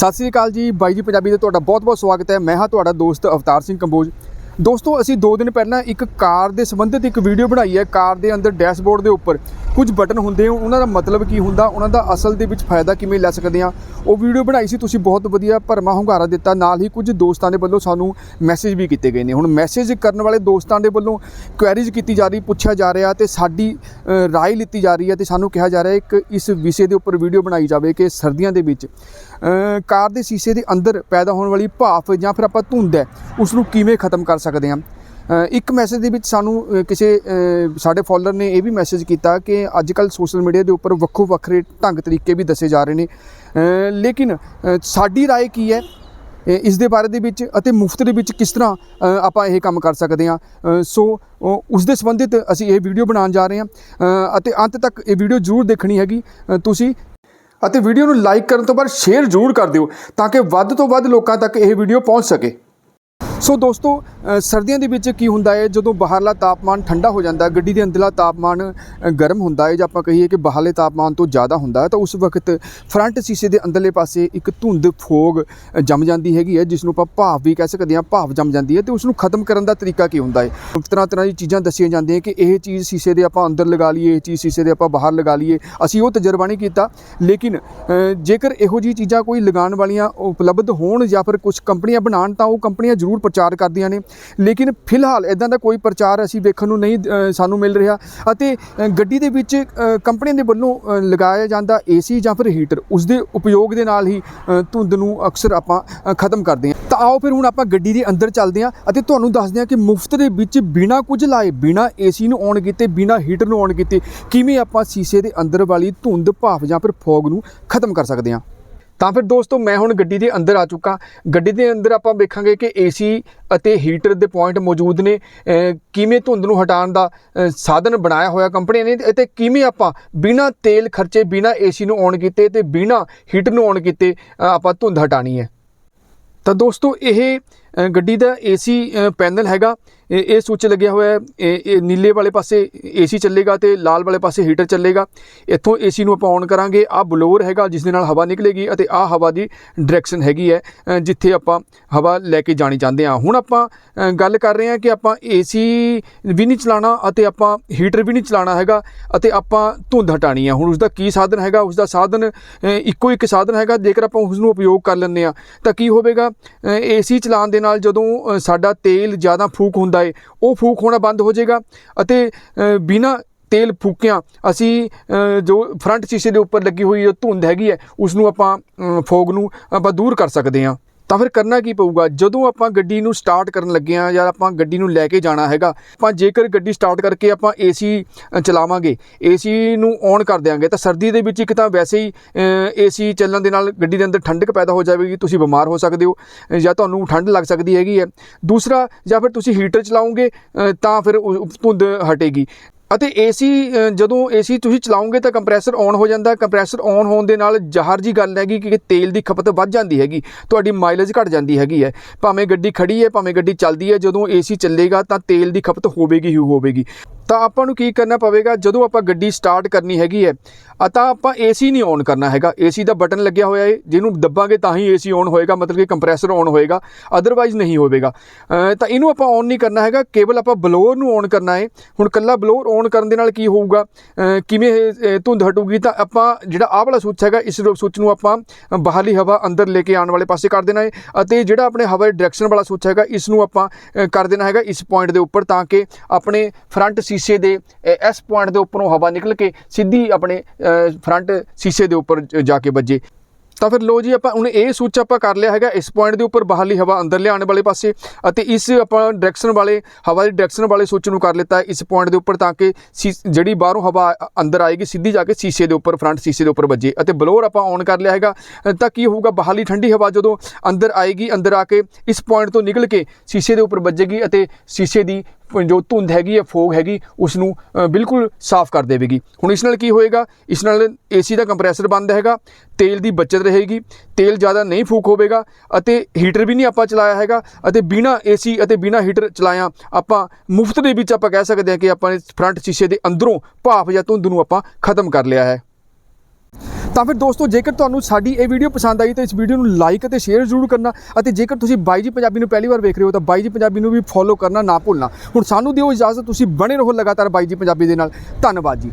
ਸਤਿ ਸ੍ਰੀ ਅਕਾਲ ਜੀ ਬਾਈ ਜੀ ਪੰਜਾਬੀ ਦੇ ਤੁਹਾਡਾ ਬਹੁਤ-ਬਹੁਤ ਸਵਾਗਤ ਹੈ। ਮੈਂ ਹਾਂ ਤੁਹਾਡਾ ਦੋਸਤ ਅਵਤਾਰ ਸਿੰਘ ਕੰਬੋਜ। ਦੋਸਤੋ ਅਸੀਂ 2 ਦਿਨ ਪਹਿਲਾਂ ਇੱਕ ਕਾਰ ਦੇ ਸੰਬੰਧਿਤ ਇੱਕ ਵੀਡੀਓ ਬਣਾਈ ਹੈ ਕਾਰ ਦੇ ਅੰਦਰ ਡੈਸ਼ਬੋਰਡ ਦੇ ਉੱਪਰ। ਕੁਝ ਬਟਨ ਹੁੰਦੇ ਹੋ ਉਹਨਾਂ ਦਾ ਮਤਲਬ ਕੀ ਹੁੰਦਾ ਉਹਨਾਂ ਦਾ ਅਸਲ ਦੇ ਵਿੱਚ ਫਾਇਦਾ ਕਿਵੇਂ ਲੈ ਸਕਦੇ ਆ। ਉਹ ਵੀਡੀਓ ਬਣਾਈ ਸੀ ਤੁਸੀਂ ਬਹੁਤ ਵਧੀਆ ਭਰਮਾ ਹੁੰਗਾਰਾ ਦਿੱਤਾ। ਨਾਲ ਹੀ ਕੁਝ ਦੋਸਤਾਂ ਦੇ ਵੱਲੋਂ ਸਾਨੂੰ ਮੈਸੇਜ ਵੀ ਕੀਤੇ ਗਏ ਨੇ। ਹੁਣ ਮੈਸੇਜ ਕਰਨ ਵਾਲੇ ਦੋਸਤਾਂ ਦੇ ਵੱਲੋਂ ਕੁਐਰੀਜ਼ ਕੀਤੀ ਜਾ ਰਹੀ ਪੁੱਛਿਆ ਜਾ ਰਿਹਾ ਤੇ ਸਾਡੀ ਅ, ਰਾਏ ਲਿੱਤੀ ਜਾ ਰਹੀ ਹੈ ਤੇ ਸਾਨੂੰ ਕਿਹਾ ਜਾ ਰਿਹਾ ਇੱਕ ਇਸ ਵਿਸ਼ੇ ਦੇ ਉੱਪਰ ਵੀਡੀਓ ਬਣਾਈ ਜਾਵੇ ਕਿ ਸਰਦੀਆਂ ਦੇ ਵਿੱਚ ਕਾਰ ਦੇ ਸ਼ੀਸ਼ੇ ਦੇ ਅੰਦਰ ਪੈਦਾ ਹੋਣ ਵਾਲੀ ਭਾਫ ਜਾਂ ਫਿਰ ਆਪਾਂ ਧੁੰਦ ਹੈ ਉਸ ਨੂੰ ਕਿਵੇਂ ਖਤਮ ਕਰ ਸਕਦੇ ਸਕਦੇ ਹਾਂ। ਇੱਕ ਮੈਸੇਜ ਦੇ ਵਿੱਚ ਸਾਨੂੰ ਕਿਸੇ ਸਾਡੇ ਫਾਲੋਅਰ ਨੇ ਇਹ ਵੀ ਮੈਸੇਜ ਕੀਤਾ ਕਿ ਅੱਜ ਕੱਲ ਸੋਸ਼ਲ ਮੀਡੀਆ ਦੇ ਉੱਪਰ ਵੱਖੋ ਵੱਖਰੇ ਢੰਗ ਤਰੀਕੇ ਵੀ ਦੱਸੇ ਜਾ ਰਹੇ ਨੇ। ਲੇਕਿਨ ਸਾਡੀ ਰਾਏ ਕੀ ਹੈ? ਇਸ ਦੇ ਬਾਰੇ ਦੇ ਵਿੱਚ ਅਤੇ ਮੁਫਤ ਦੇ ਵਿੱਚ ਕਿਸ ਤਰ੍ਹਾਂ ਆਪਾਂ ਇਹ ਕੰਮ ਕਰ ਸਕਦੇ ਹਾਂ। ਸੋ, ਉਹ- ਉਸ ਦੇ ਸੰਬੰਧਿਤ ਅਸੀਂ ਇਹ ਵੀਡੀਓ ਬਣਾਉਣ ਜਾ ਰਹੇ ਹਾਂ। ਅਤੇ ਅੰਤ ਤੱਕ ਇਹ ਵੀਡੀਓ ਜ਼ਰੂਰ ਦੇਖਣੀ ਹੈਗੀ। ਤੁਸੀਂ ਅਤੇ ਵੀਡੀਓ ਨੂੰ ਲਾਈਕ ਕਰਨ ਤੋਂ ਬਾਅਦ ਸ਼ੇਅਰ ਜ਼ਰੂਰ ਕਰ ਦਿਓ, ਤਾਂ ਕਿ ਵੱਧ ਤੋਂ ਵੱਧ ਲੋਕਾਂ ਤੱਕ ਇਹ ਵੀਡੀਓ ਪਹੁੰਚ ਸਕੇ। ਸੋ ਦੋਸਤੋ ਸਰਦੀਆਂ ਦੇ ਵਿੱਚ ਕੀ ਹੁੰਦਾ ਹੈ? ਜਦੋਂ ਬਾਹਰਲਾ ਤਾਪਮਾਨ ਠੰਡਾ ਹੋ ਜਾਂਦਾ, ਗੱਡੀ ਦੇ ਅੰਦਰਲਾ ਤਾਪਮਾਨ ਗਰਮ ਹੁੰਦਾ ਹੈ ਜਾਂ ਆਪਾਂ ਕਹੀਏ ਕਿ ਬਾਹਰਲੇ ਤਾਪਮਾਨ ਤੋਂ ਜ਼ਿਆਦਾ ਹੁੰਦਾ ਹੈ, ਤਾਂ ਉਸ ਵਕਤ ਫਰੰਟ ਸ਼ੀਸ਼ੇ ਦੇ ਅੰਦਰਲੇ ਪਾਸੇ ਇੱਕ ਧੁੰਦ ਫੋਗ ਜੰਮ ਜਾਂਦੀ ਹੈਗੀ ਹੈ ਜਿਸ ਨੂੰ ਆਪਾਂ ਭਾਵ ਵੀ ਕਹਿ ਸਕਦੇ ਹਾਂ ਭਾਵ ਜੰਮ ਜਾਂਦੀ ਹੈ ਤੇ ਉਸ ਨੂੰ ਖਤਮ ਕਰਨ ਦਾ ਤਰੀਕਾ ਕੀ ਹੁੰਦਾ ਹੈ? ਤਰ੍ਹਾਂ ਤਰ੍ਹਾਂ ਦੀ ਚੀਜ਼ਾਂ ਦੱਸੀਆਂ ਜਾਂਦੀਆਂ ਕਿ ਇਹ ਚੀਜ਼ ਸ਼ੀਸ਼ੇ ਦੇ ਆਪਾਂ ਅੰਦਰ ਲਗਾ ਲਈਏ, ਇਹ ਚੀਜ਼ ਸ਼ੀਸ਼ੇ ਦੇ ਆਪਾਂ ਬਾਹਰ ਲਗਾ ਲਈਏ, ਅਸੀਂ ਉਹ ਤਜਰਬਾ ਨਹੀਂ ਕੀਤਾ। ਲੇਕਿਨ ਜੇਕਰ ਇਹੋ ਜੀ ਚੀਜ਼ਾਂ ਕੋਈ ਲਗਾਉਣ ਵਾਲੀਆਂ ਉਪਲਬਧ ਹੋਣ ਜਾਂ ਫਿਰ ਕੁਝ ਕੰਪਨੀਆਂ ਬਣਾਉਣ, ਤਾਂ ਉਹ ਕੰਪਨੀਆਂ ਜ਼ਰੂਰ ਪ੍ਰਚਾਰ ਕਰਦੀਆਂ ਨੇ। ਲੇਕਿਨ ਫਿਲਹਾਲ ਇਦਾਂ ਦਾ ਕੋਈ ਪ੍ਰਚਾਰ ਅਸੀਂ ਵੇਖਣ ਨੂੰ ਨਹੀਂ ਸਾਨੂੰ ਮਿਲ ਰਿਹਾ। ਅਤੇ ਗੱਡੀ ਦੇ ਵਿੱਚ ਅ, ਕੰਪਨੀਆਂ ਦੇ ਵੱਲੋਂ ਲਗਾਇਆ ਜਾਂਦਾ ਏਸੀ ਜਾਂ ਫਿਰ ਹੀਟਰ। ਉਸ ਦੇ ਉਪਯੋਗ ਦੇ ਨਾਲ ਹੀ ਧੁੰਦ ਨੂੰ ਅਕਸਰ ਆਪਾਂ ਖਤਮ ਕਰਦੇ ਹਾਂ। ਤਾਂ ਆਓ ਫਿਰ ਹੁਣ ਆਪਾਂ ਗੱਡੀ ਦੇ ਅੰਦਰ ਚੱਲਦੇ ਹਾਂ ਅਤੇ ਤੁਹਾਨੂੰ ਦੱਸਦੇ ਹਾਂ ਕਿ ਮੁਫਤ ਦੇ ਵਿੱਚ ਬਿਨਾ ਕੁਝ ਲਾਏ ਬਿਨਾ ਏਸੀ ਨੂੰ ਔਨ ਕੀਤੇ ਬਿਨਾ ਹੀਟਰ ਨੂੰ ਔਨ ਕੀਤੇ ਕਿਵੇਂ ਆਪਾਂ ਸ਼ੀਸ਼ੇ ਦੇ ਅੰਦਰ ਵਾਲੀ ਧੁੰਦ ਭਾਫ ਜਾਂ ਫਿਰ ਫੋਗ ਨੂੰ ਖਤਮ ਕਰ ਸਕਦੇ ਹਾਂ। ਤਾਂ ਫਿਰ ਦੋਸਤੋ, ਮੈਂ ਹੁਣ ਗੱਡੀ ਦੇ ਅੰਦਰ ਆ ਚੁੱਕਾ। ਗੱਡੀ ਦੇ ਅੰਦਰ ਆਪਾਂ ਵੇਖਾਂਗੇ ਕਿ ਏਸੀ ਅਤੇ ਹੀਟਰ ਦੇ ਪੁਆਇੰਟ ਮੌਜੂਦ ਨੇ। ਕਿਵੇਂ ਧੁੰਦ ਨੂੰ ਹਟਾਉਣ ਦਾ ਸਾਧਨ ਬਣਾਇਆ ਹੋਇਆ ਕੰਪਨੀ ਨੇ ਅਤੇ ਕਿਵੇਂ ਆਪਾਂ ਬਿਨਾ ਤੇਲ ਖਰਚੇ, ਬਿਨਾ ਏਸੀ ਨੂੰ ਔਨ ਕੀਤੇ ਤੇ ਬਿਨਾ ਹੀਟਰ ਨੂੰ ਔਨ ਕੀਤੇ ਆਪਾਂ ਧੁੰਦ ਹਟਾਣੀ ਹੈ। ਤਾਂ ਦੋਸਤੋ, ਇਹ ਗੱਡੀ ਦਾ ਏਸੀ ਪੈਨਲ ਹੈਗਾ। ਇਹ ਇਹ ਸੁੱਚ ਲੱਗਿਆ ਹੋਇਆ ਹੈ। ਇਹ ਨੀਲੇ ਵਾਲੇ ਪਾਸੇ ਏਸੀ ਚੱਲੇਗਾ ਤੇ ਲਾਲ ਵਾਲੇ ਪਾਸੇ ਹੀਟਰ ਚੱਲੇਗਾ। ਇੱਥੋਂ ਏਸੀ ਨੂੰ ਆਪਾਂ ਔਨ ਕਰਾਂਗੇ। ਆਹ ਬਲੋਰ ਹੈਗਾ ਜਿਸ ਦੇ ਨਾਲ ਹਵਾ ਨਿਕਲੇਗੀ ਅਤੇ ਆਹ ਹਵਾ ਦੀ ਡਾਇਰੈਕਸ਼ਨ ਹੈਗੀ ਹੈ ਜਿੱਥੇ ਆਪਾਂ ਹਵਾ ਲੈ ਕੇ ਜਾਣੀ ਚਾਹੁੰਦੇ ਹਾਂ। ਹੁਣ ਆਪਾਂ ਗੱਲ ਕਰ ਰਹੇ ਹਾਂ ਕਿ ਆਪਾਂ ਏਸੀ ਵੀ ਨਹੀਂ ਚਲਾਉਣਾ ਅਤੇ ਆਪਾਂ ਹੀਟਰ ਵੀ ਨਹੀਂ ਚਲਾਉਣਾ ਹੈਗਾ ਅਤੇ ਆਪਾਂ ਧੁੰਦ ਹਟਾਣੀ ਹੈ। ਹੁਣ ਉਸ ਦਾ ਕੀ ਸਾਧਨ ਹੈਗਾ? ਉਸ ਦਾ ਸਾਧਨ ਇੱਕੋ ਇੱਕ ਸਾਧਨ ਹੈਗਾ। ਜੇਕਰ ਆਪਾਂ ਉਸ ਨੂੰ ਉਪਯੋਗ ਕਰ ਲੈਂਦੇ ਆ ਤਾਂ ਕੀ ਹੋਵੇਗਾ? ਏਸੀ ਚਲਾਉਣ ਦੇ ਨਾਲ ਜਦੋਂ ਸਾਡਾ ਤੇਲ ਜ਼ਿਆਦਾ ਫੂਕ ਹੁੰਦਾ ਹੈ ਉਹ ਫੂਕ ਹੋਣਾ ਬੰਦ ਹੋ ਜਾਏਗਾ ਅਤੇ ਬਿਨਾ ਤੇਲ ਫੂਕਿਆਂ ਅਸੀਂ ਜੋ ਫਰੰਟ ਸ਼ੀਸ਼ੇ ਦੇ ਉੱਪਰ ਲੱਗੀ ਹੋਈ ਜੋ ਧੁੰਦ ਹੈਗੀ ਹੈ ਉਸ ਨੂੰ ਆਪਾਂ ਫੋਗ ਨੂੰ ਆਪਾਂ ਦੂਰ ਕਰ ਸਕਦੇ ਹਾਂ ਤਾਂ ਫਿਰ ਕਰਨਾ ਕੀ ਪਊਗਾ? ਜਦੋਂ ਆਪਾਂ ਗੱਡੀ ਨੂੰ ਸਟਾਰਟ ਕਰਨ ਲੱਗੇ ਆ ਜਾਂ ਆਪਾਂ ਗੱਡੀ ਨੂੰ ਲੈ ਕੇ ਜਾਣਾ ਹੈਗਾ, ਆਪਾਂ ਜੇਕਰ ਗੱਡੀ ਸਟਾਰਟ ਕਰਕੇ ਆਪਾਂ ਏਸੀ ਚਲਾਵਾਂਗੇ ਏਸੀ ਨੂੰ ਔਨ ਕਰ ਦਿਆਂਗੇ, ਤਾਂ ਸਰਦੀ ਦੇ ਵਿੱਚ ਇੱਕ ਤਾਂ ਵੈਸੇ ਹੀ ਏਸੀ ਚੱਲਣ ਦੇ ਨਾਲ ਗੱਡੀ ਦੇ ਅੰਦਰ ਠੰਡਕ ਪੈਦਾ ਹੋ ਜਾਵੇਗੀ, ਤੁਸੀਂ ਬਿਮਾਰ ਹੋ ਸਕਦੇ ਹੋ ਜਾਂ ਤੁਹਾਨੂੰ ਠੰਡ ਲੱਗ ਸਕਦੀ ਹੈਗੀ ਹੈ। ਦੂਸਰਾ, ਜਾਂ ਫਿਰ ਤੁਸੀਂ ਹੀਟਰ ਚਲਾਉਂਗੇ ਤਾਂ ਫਿਰ ਉਹ ਧੁੰਦ ਹਟੇਗੀ। ਅਤੇ ਏਸੀ ਜਦੋਂ ਏਸੀ ਤੁਸੀਂ ਚਲਾਉਂਗੇ ਤਾਂ ਕੰਪਰੈਸਰ ਔਨ ਹੋ ਜਾਂਦਾ। ਕੰਪਰੈਸਰ ਔਨ ਹੋਣ ਦੇ ਨਾਲ ਜ਼ਾਹਰ ਜੀ ਗੱਲ ਹੈਗੀ ਕਿ ਤੇਲ ਦੀ ਖਪਤ ਵੱਧ ਜਾਂਦੀ ਹੈਗੀ। ਤੁਹਾਡੀ ਮਾਈਲੇਜ ਘਟ ਜਾਂਦੀ ਹੈਗੀ ਹੈ। ਭਾਵੇਂ ਗੱਡੀ ਖੜੀ ਹੈ, ਭਾਵੇਂ ਗੱਡੀ ਚੱਲਦੀ ਹੈ, ਜਦੋਂ ਏਸੀ ਚੱਲੇਗਾ ਤਾਂ ਤੇਲ ਦੀ ਖਪਤ ਹੋਵੇਗੀ ਹੀ ਹੋਵੇਗੀ। ਤਾਂ ਆਪਾਂ ਨੂੰ ਕੀ ਕਰਨਾ ਪਵੇਗਾ? ਜਦੋਂ ਆਪਾਂ ਗੱਡੀ ਸਟਾਰਟ ਕਰਨੀ ਹੈਗੀ ਹੈ ਤਾਂ ਆਪਾਂ ਏਸੀ ਨਹੀਂ ਔਨ ਕਰਨਾ ਹੈਗਾ। ਏਸੀ ਦਾ ਬਟਨ ਲੱਗਿਆ ਹੋਇਆ ਹੈ ਜਿਹਨੂੰ ਦੱਬਾਂਗੇ ਤਾਂ ਹੀ ਏਸੀ ਔਨ ਹੋਏਗਾ, ਮਤਲਬ ਕਿ ਕੰਪਰੈਸਰ ਔਨ ਹੋਏਗਾ ਅਦਰਵਾਈਜ਼ ਨਹੀਂ ਹੋਵੇਗਾ। ਤਾਂ ਇਹਨੂੰ ਆਪਾਂ ਔਨ ਨਹੀਂ ਕਰਨਾ ਹੈਗਾ, ਕੇਵਲ ਆਪਾਂ ਬਲੋਰ ਨੂੰ ਔਨ ਕਰਨਾ ਹੈ ਹੁਣ ਕੱਲਾ ਬਲੋਰ ਔਨ ਕਰਨ ਦੇ ਨਾਲ ਕੀ ਹੋਊਗਾ? ਕਿਵੇਂ ਧੁੰਦ ਹਟੂਗੀ? ਤਾਂ ਆਪਾਂ ਜਿਹੜਾ ਆਹ ਵਾਲਾ ਸੁੱਚ ਹੈਗਾ, ਇਸ ਸੁੱਚ ਨੂੰ ਆਪਾਂ ਬਾਹਰਲੀ ਹਵਾ ਅੰਦਰ ਲੈ ਕੇ ਆਉਣ ਵਾਲੇ ਪਾਸੇ ਕਰ ਦੇਣਾ ਹੈ ਅਤੇ ਜਿਹੜਾ ਆਪਣੇ ਹਵਾ ਦੀ ਡਾਇਰੈਕਸ਼ਨ ਵਾਲਾ ਸੁੱਚ ਹੈਗਾ, ਇਸ ਨੂੰ ਆਪਾਂ ਕਰ ਦੇਣਾ ਹੈਗਾ ਇਸ ਪੁਆਇੰਟ ਦੇ ਉੱਪਰ, ਤਾਂ ਕਿ ਆਪਣੇ ਫਰੰਟ ਸੀ ਸ਼ੀਸ਼ੇ ਦੇ ਇਸ ਪੁਆਇੰਟ ਦੇ ਉੱਪਰੋਂ ਹਵਾ ਨਿਕਲ ਕੇ ਸਿੱਧੀ ਆਪਣੇ ਫਰੰਟ ਸ਼ੀਸ਼ੇ ਦੇ ਉੱਪਰ ਜਾ ਕੇ ਵੱਜੇ। ਤਾਂ ਫਿਰ ਲੋ ਜੀ, ਆਪਾਂ ਹੁਣ ਇਹ ਸੁੱਚ ਆਪਾਂ ਕਰ ਲਿਆ ਹੈਗਾ, ਇਸ ਪੁਆਇੰਟ ਦੇ ਉੱਪਰ ਬਾਹਰਲੀ ਹਵਾ ਅੰਦਰ ਲਿਆਉਣ ਵਾਲੇ ਪਾਸੇ ਅਤੇ ਇਸ ਆਪਾਂ ਡਾਇਰੈਕਸ਼ਨ ਵਾਲੇ, ਹਵਾ ਦੀ ਡਾਇਰੈਕਸ਼ਨ ਵਾਲੇ ਸੁੱਚ ਨੂੰ ਕਰ ਲਿੱਤਾ ਇਸ ਪੁਆਇੰਟ ਦੇ ਉੱਪਰ ਤਾਂ ਕਿ ਸ਼ੀ- ਜਿਹੜੀ ਬਾਹਰੋਂ ਹਵਾ ਅੰਦਰ ਆਏਗੀ, ਸਿੱਧੀ ਜਾ ਕੇ ਸ਼ੀਸ਼ੇ ਦੇ ਉੱਪਰ ਫਰੰਟ ਸ਼ੀਸ਼ੇ ਦੇ ਉੱਪਰ ਵੱਜੇ ਅਤੇ ਬਲੋਰ ਆਪਾਂ ਔਨ ਕਰ ਲਿਆ ਹੈਗਾ। ਤਾਂ ਕੀ ਹੋਊਗਾ, ਬਾਹਰਲੀ ਠੰਡੀ ਹਵਾ ਜਦੋਂ ਅੰਦਰ ਆਏਗੀ, ਅੰਦਰ ਆ ਕੇ ਇਸ ਪੁਆਇੰਟ ਤੋਂ ਨਿਕਲ ਕੇ ਸ਼ੀਸ਼ੇ ਦੇ ਉੱਪਰ ਵੱਜੇਗੀ ਅਤੇ ਸ਼ੀਸ਼ੇ ਦੀ ਜੋ ਧੁੰਦ ਹੈਗੀ ਹੈ, ਫੋਗ ਹੈਗੀ ਉਸ ਨੂੰ ਬਿਲਕੁਲ ਸਾਫ਼ ਕਰ ਦੇਵੇਗੀ। ਹੁਣ ਇਸ ਨਾਲ ਕੀ ਹੋਏਗਾ? ਇਸ ਨਾਲ ਏਸੀ ਦਾ ਕੰਪਰੈਸਰ ਬੰਦ ਹੈਗਾ, ਤੇਲ ਦੀ ਬਚਤ ਰਹੇਗੀ, ਤੇਲ ਜ਼ਿਆਦਾ ਨਹੀਂ ਫੂਕ ਹੋਵੇਗਾ ਅਤੇ ਹੀਟਰ ਵੀ ਨਹੀਂ ਆਪਾਂ ਚਲਾਇਆ ਹੈਗਾ ਅਤੇ ਬਿਨਾ ਏਸੀ ਅਤੇ ਬਿਨਾ ਹੀਟਰ ਚਲਾਇਆ ਆਪਾਂ ਮੁਫਤ ਦੇ ਵਿੱਚ ਆਪਾਂ ਕਹਿ ਸਕਦੇ ਹਾਂ ਕਿ ਆਪਾਂ ਫਰੰਟ ਸ਼ੀਸ਼ੇ ਦੇ ਅੰਦਰੋਂ ਭਾਫ ਜਾਂ ਧੁੰਦ ਨੂੰ ਆਪਾਂ ਖਤਮ ਕਰ ਲਿਆ ਹੈ। ਤਾਂ ਫਿਰ ਦੋਸਤੋ, ਜੇਕਰ ਤੁਹਾਨੂੰ ਸਾਡੀ ਇਹ ਵੀਡੀਓ ਪਸੰਦ ਆਈ ਤਾਂ ਇਸ ਵੀਡੀਓ ਨੂੰ ਲਾਈਕ ਅਤੇ ਸ਼ੇਅਰ ਜ਼ਰੂਰ ਕਰਨਾ ਅਤੇ ਜੇਕਰ ਤੁਸੀਂ ਬਾਈ ਜੀ ਪੰਜਾਬੀ ਨੂੰ ਪਹਿਲੀ ਵਾਰ ਵੇਖ ਰਹੇ ਹੋ ਤਾਂ ਬਾਈ ਜੀ ਪੰਜਾਬੀ ਨੂੰ ਵੀ ਫੋਲੋ ਕਰਨਾ ਨਾ ਭੁੱਲਣਾ। ਹੁਣ ਸਾਨੂੰ ਦਿਓ ਇਜਾਜ਼ਤ, ਤੁਸੀਂ ਬਣੇ ਰਹੋ ਲਗਾਤਾਰ ਬਾਈ ਜੀ ਪੰਜਾਬੀ ਦੇ ਨਾਲ। ਧੰਨਵਾਦ ਜੀ।